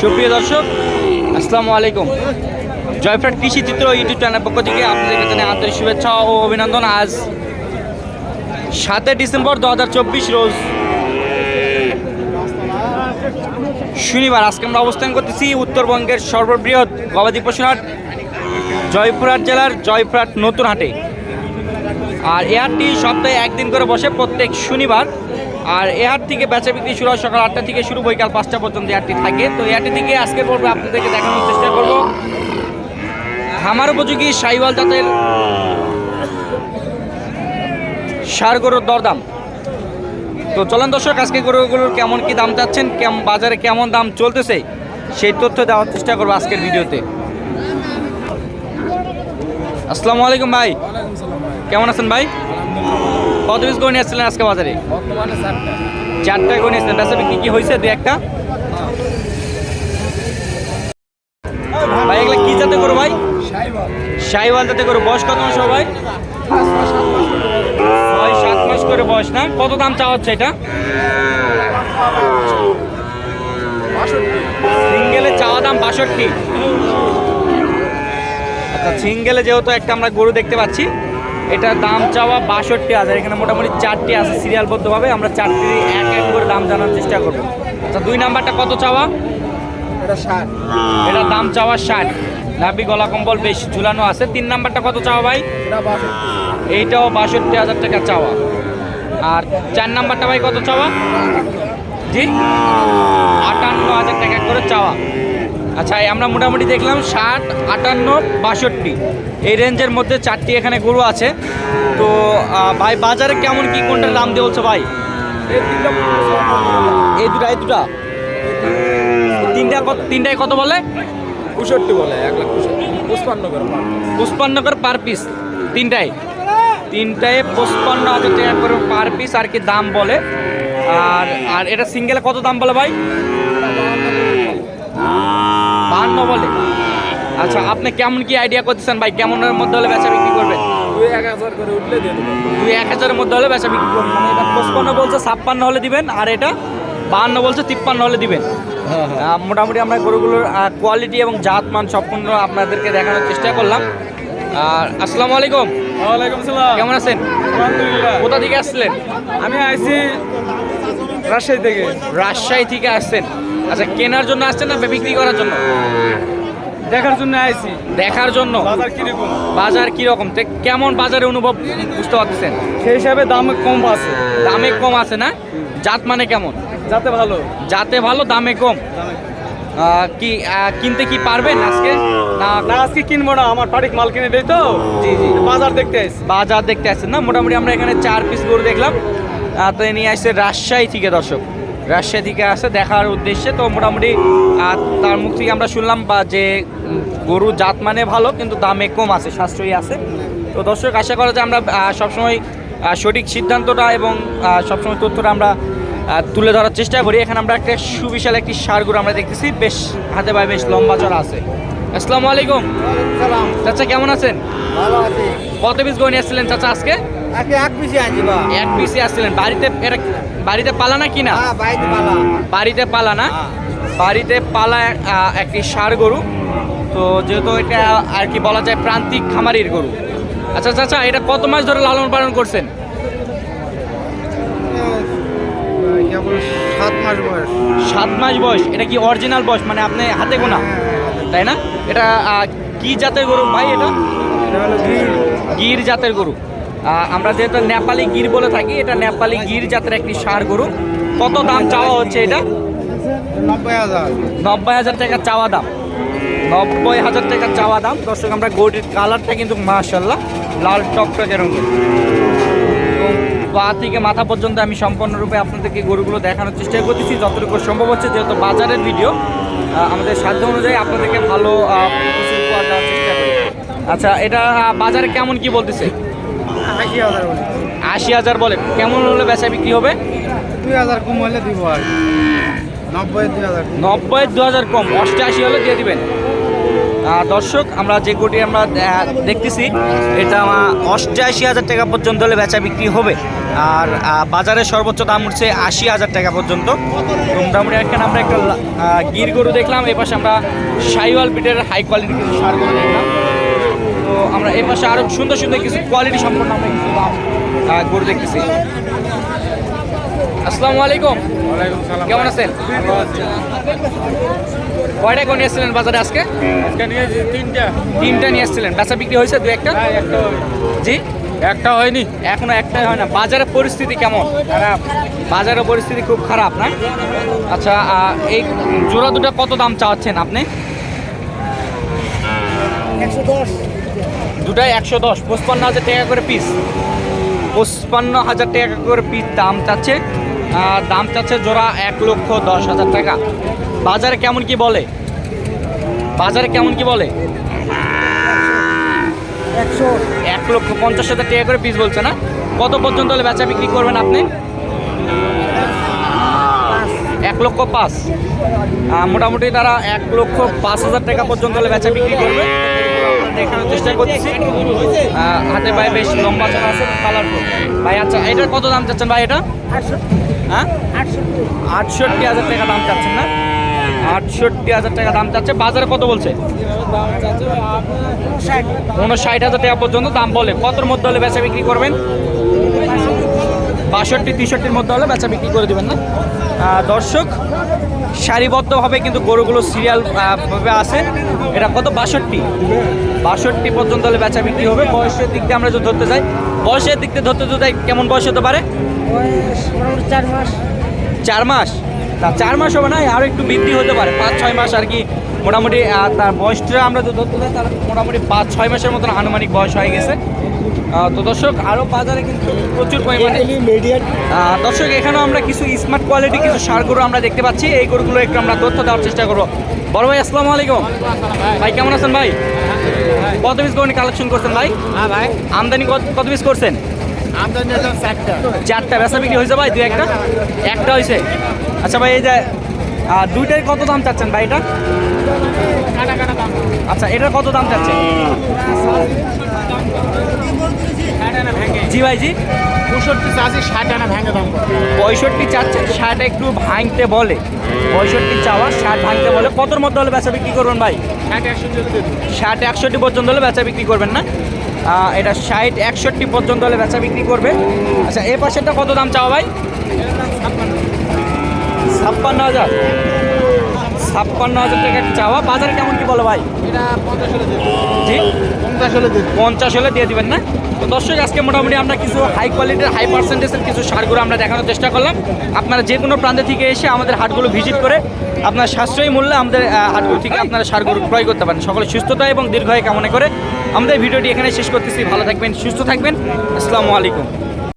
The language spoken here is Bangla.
সুপ্রিয় দর্শক, আসসালামু আলাইকুম। জয়ফ্রাট কৃষি চিত্র ইউটিউব চ্যানেল পক্ষ থেকে আপনাদের কাছে আন্তরিক শুভেচ্ছা ও অভিনন্দন। আজ সাতই ডিসেম্বর দু হাজার চব্বিশ রোজ শনিবার। আজকে আমরা অবস্থান করতেছি উত্তরবঙ্গের সর্ববৃহৎ গবাদি পশুহাট জয়পুরহাট জেলার জয়পুরহাট নতুন হাটে। আর এ সপ্তাহে একদিন করে বসে প্রত্যেক শনিবার। আর এ থেকে বেচা বিক্রি শুরু হয় সকাল আটটা থেকে শুরু, বৈকাল পাঁচটা পর্যন্ত হাটটি থাকে। তো হাটটি থেকে আজকে পর্বে আপনাদেরকে দেখানোর চেষ্টা করব। খামার উপযোগী সাইওয়াল জাতের সার গরুর দরদাম। তো চলেন দর্শক, আজকে গরুগুলোর কেমন কি দাম চাচ্ছেন কেমন বাজারে কেমন দাম চলতেছে, সেই তথ্য দেওয়ার চেষ্টা করব আজকের ভিডিওতে। আসসালামু আলাইকুম ভাই। কেমন আছেন ভাই? কত পিস গরু নিয়ে আসছিলেন আজকে বাজারে? চারটা। গরু নিয়েছিলেন বেচা বিক্রি কি হয়েছে? দু একটা। ভাই এগুলো কি জাতে করো ভাই? সাইবল। শাহিওয়াল জাতে করো বয়স কত মাস হবে ভাই? ছয় সাত মাস করে বয়স না? কত দাম চাওয়া হচ্ছে এটা? সিঙ্গেলে চাওয়া দাম বাষট্টি। আচ্ছা সিঙ্গেলে যেহেতু একটা আমরা গরু দেখতে পাচ্ছি এটার দাম চাওয়া বাষট্টি হাজার। এখানে মোটামুটি চারটি আছে সিরিয়ালবদ্ধভাবে। আমরা চারটি এক এক করে দাম জানার চেষ্টা করব। আচ্ছা দুই নাম্বারটা কত চাওয়া? এটা ষাট। এটা দাম চাওয়া ষাট। নাভি গলা কম্বল বেশ ঝুলানো আছে। তিন নাম্বারটা কত চাওয়া ভাই? এইটাও বাষট্টি হাজার টাকা চাওয়া। আর চার নাম্বারটা ভাই কত চাওয়া? জি? আটান্ন হাজার টাকা করে চাওয়া। আচ্ছা আমরা মোটামুটি দেখলাম ষাট আটান্ন বাষট্টি। এই রেঞ্জের মধ্যে চারটি এখানে গরু আছে। তো ভাই বাজারে কেমন কি কোনটার দাম দিয়ে বলছে ভাই? এই দুটা এই দুটা? তিনটা কত তিনটায় কত বলে? পঁয়ষট্টি বলে এক লাখ পঁয়ষট্টি। পুষ্পান্ন করে পার পিস তিনটায়? তিনটায় পঁচপান্ন হাজার টাকা করে পার পিস আর কি দাম বলে। আর আর এটা সিঙ্গেলে কত দাম বলে ভাই? বাহান্ন বলে। আচ্ছা আপনি কেমন কি আইডিয়া করতেছেন ভাই? কেমনের মধ্যে হলে বেচা বিক্রি করবেন? দুই এক হাজার করে উঠলে দিয়ে দেবো। দুই এক হাজারের মধ্যে হলে বেচা বিক্রি করবেন। মানে এটা পঁচপান্ন বলছে ছাপ্পান্ন হলে দিবেন আর এটা বাহান্ন বলছে তিপ্পান্ন হলে দিবেন। হ্যাঁ মোটামুটি আমরা গরুগুলোর কোয়ালিটি এবং জাত মান সম্পূর্ণ আপনাদেরকে দেখানোর চেষ্টা করলাম। আর আসসালামু আলাইকুম। ওয়ালাইকুম সালাম। কেমন আছেন? আলহামদুলিল্লাহ। কোথা থেকে আসছিলেন আমি আইছি রাজশাহী থেকে। রাজশাহী থেকে আসছেন। আচ্ছা কেনার জন্য আসছেন না বিক্রি করার জন্য? দেখার জন্য আইছি। দেখার জন্য? বাজার কীরকম? বাজার কীরকম? তে কেমন বাজারে অনুভব বুঝতে পারতেছেন? সেই হিসাবে দাম কম আছে। দামে কম আছে না? জাত মানে কেমন? যাতে ভালো। জাতে ভালো দামে কম? কি কিনতে কি পারবেন আজকে? না? না আজকে কিনবো না আমার বাড়ির মাল কিনে দেয় তো। জি জি। বাজার দেখতে আইছি। বাজার দেখতে আসছেন না? মোটামুটি আমরা এখানে চার পিস গরু দেখলাম। তো নিয়ে আসছে রাজশাহী থেকে দর্শক। রাজশাহী থেকে আসছে দেখার উদ্দেশ্যে। তো মোটামুটি তার মুখ থেকে আমরা শুনলাম বা যে গরু জাত মানে ভালো কিন্তু দামে কম আছে সাশ্রয়ী আছে। তো দর্শক আশা করা যে আমরা সবসময় সঠিক সিদ্ধান্তটা এবং সবসময় তথ্যটা আমরা তুলে ধরার চেষ্টা করি। এখানে আমরা একটা সুবিশাল একটি সার গরু আমরা দেখতেছি। বেশ হাতে পায়ে বেশ লম্বা চড়া আছে। আসসালামু আলাইকুম। চাচা কেমন আছেন? ভালো আছি। কত পিস নিয়ে আসছিলেন চাচা আজকে? এক পিসি আনছি এক পিসে আসছিলেন। বাড়িতে এটা বাড়িতে পালা না কিনা হ্যাঁ পালা। বাড়িতে পালা না? বাড়িতে পালা একটি ষাড় গরু। তো যেহেতু এটা আর কি বলা যায় প্রান্তিক খামারির গরু। আচ্ছা চাচা এটা কত মাস ধরে লালন পালন করছেন? সাত মাস বয়স। সাত মাস বয়স। এটা কি অরিজিনাল বয়স? মানে আপনি হাতে গোনা? তাই না? এটা কি জাতের গরু ভাই এটা? গির জাতের গরু। আমরা যেহেতু নেপালি গির বলে থাকি এটা নেপালি গির জাতের একটি ষাড় গরু। কত দাম চাওয়া হচ্ছে এটা? নব্বই হাজার। নব্বই হাজার টাকা চাওয়া দাম। নব্বই হাজার টাকা চাওয়া দাম। দর্শক আমরা গরুটির কালারটা কিন্তু মাশাল্লাহ লাল টকটকে রঙের। পা থেকে মাথা পর্যন্ত আমি সম্পূর্ণরূপে আপনাদেরকে গরুগুলো দেখানোর চেষ্টা করতেছি। যতটুকু সম্ভব হচ্ছে যেহেতু বাজারের ভিডিও আমাদের সাধ্য অনুযায়ী আপনাদেরকে ভালো উপহার দেওয়ার চেষ্টা করি। আচ্ছা এটা বাজারে কেমন কি বলতেছে? আশি হাজার বলি। কেমন হলে বেচা বিক্রি হবে? দুই হাজার কম হলে দিব আর নব্বই দুই হাজার। নব্বই দু হাজার কম। অষ্টআশি হলে দিয়ে দিবেন। দর্শক আমরা যে গরুটি আমরা দেখতেছি এটা অষ্টআশি হাজার টাকা পর্যন্ত হলে বেচা বিক্রি হবে। আর বাজারে সর্বোচ্চ দাম উঠছে আশি হাজার টাকা পর্যন্ত। মোটামুটি এখানে আমরা একটা গির গরু দেখলাম। এই পাশে আমরা সাইওয়াল বিটের হাই কোয়ালিটি কিছু সার গরু দেখলাম। আমরা এই পাশে আরও সুন্দর সুন্দর কিছু কোয়ালিটি সম্পন্ন আমরা কিছু গরু দেখতেছি। আসসালামু আলাইকুম। কেমন আছেন? কয়টা কোন এসেছিলেন বাজারে আজকে? তিনটা। তিনটা নিয়ে এসেছিলেন বেচা বিক্রি হয়েছে দু একটা? একটা জি? একটা হয়নি। এখনও একটাই হয় না। বাজারের পরিস্থিতি কেমন? খারাপ। বাজারের পরিস্থিতি খুব খারাপ না? আচ্ছা এই জোড়া দুটো কত দাম চাচ্ছেন আপনি? দুটাই একশো দশ পঁচপান্ন হাজার টাকা করে পিস পঁচপান্ন হাজার টাকা করে পিস দাম চাচ্ছে দাম চাচ্ছে জোড়া এক লক্ষ দশ হাজার টাকা। বাজারে কেমন কি বলে? বাজারে কেমন কি বলে? একশো। এক লক্ষ পঞ্চাশ হাজার টাকা করে পিস বলছে না? কত পর্যন্ত হলে বেচা বিক্রি করবেন আপনি? এক লক্ষ পাঁচ। মোটামুটি তারা এক লক্ষ পাঁচ হাজার টাকা পর্যন্ত হলে বেচা বিক্রি করবে। দেখানোর চেষ্টা করতেছি হাতে ভাই বেশ লম্বা চড়া আছে কালারফুল ভাই আচ্ছা এটার কত দাম চাচ্ছেন ভাই এটা? হ্যাঁ? আটষট্টি হাজার টাকা দাম চাচ্ছেন না? আটষট্টি হাজার টাকা দাম চাচ্ছে। বাজারে কত বলছে? উনষাট হাজার টাকা পর্যন্ত দাম বলে। কতর মধ্যে হলে বেচা বিক্রি করবেন? বাষট্টি তেষট্টির মধ্যে হলে বেচা বিক্রি করে দেবেন না। দর্শক সারিবদ্ধভাবে কিন্তু গরুগুলো সিরিয়াল ভাবে আছে। এটা কত? বাষট্টি। বাষট্টি পর্যন্ত হলে বেচা বিক্রি হবে। বয়সের দিক দিয়ে আমরা যদি ধরতে যাই বয়সের দিক দিয়ে ধরতে যদি কেমন বয়স হতে পারে? চার মাস। চার মাস। তা চার মাস হবে না আরও একটু বৃদ্ধি হতে পারে। পাঁচ ছয় মাস আর কি মোটামুটি তার বয়সটা আমরা যদি ধরতে যাই তার মোটামুটি পাঁচ ছয় মাসের মতন আনুমানিক বয়স হয়ে গেছে। তো দর্শক আরও বাজারে কিন্তু প্রচুর পরিমাণে দর্শক এখানেও আমরা কিছু স্মার্ট কোয়ালিটি কিছু সার গরু আমরা দেখতে পাচ্ছি। এই গরুগুলো একটু আমরা তথ্য দেওয়ার চেষ্টা করব। বড় ভাই আসসালামু আলাইকুম। ভাই কেমন আছেন ভাই? কত পিস গরু কালেকশন করছেন ভাই? হ্যাঁ ভাই। আমদানি কত কত পিস করছেন? চারটা। বেচা বিক্রি হয়েছে ভাই দু একটা? একটা হয়েছে। আচ্ছা ভাই এই যে দুইটার কত দাম চাচ্ছেন ভাই এটা? আচ্ছা এটার কত দাম চাচ্ছেন? জি ভাই জি। পঁয়ষট্টি চাষি ষাট আনা ভেঙে দাম পঁয়ষট্টি চাচ্ছে ষাট একটু ভাঙতে বলে। পঁয়ষট্টি চাওয়া ষাট ভাঙতে বলে। কতর মধ্যে হলে বেচা বিক্রি করবেন ভাই? ষাট একষট্টি পর্যন্ত হলে বেচা বিক্রি করবেন না? এটা ষাট একষট্টি পর্যন্ত হলে বেচা বিক্রি করবে। আচ্ছা এ পাশেরটা কত দাম চাওয়া ভাই? ছাপ্পান্ন হাজার। ছাপ্পান্ন হাজার টাকা চাওয়া। বাজারে কেমন কি বলো ভাই? এটা পঞ্চাশ হলে জি? পঞ্চাশ হলে দিয়ে পঞ্চাশ হলে দিয়ে দিবেন না? তো দর্শক আজকে মোটামুটি আমরা কিছু হাই কোয়ালিটির হাই পার্সেন্টেজের কিছু সারগুলো আমরা দেখানোর চেষ্টা করলাম। আপনারা যে কোনো প্রান্তে থেকে এসে আমাদের হাটগুলো ভিজিট করে আপনার সাশ্রয়ী মূল্যে আমাদের হাটগুলো থেকে আপনারা সারগুলো ক্রয় করতে পারেন। সকলে সুস্থতা এবং দীর্ঘায়ু কামনা করে আমাদের ভিডিওটি এখানে শেষ করতেছি। ভালো থাকবেন সুস্থ থাকবেন। আসসালামু আলাইকুম।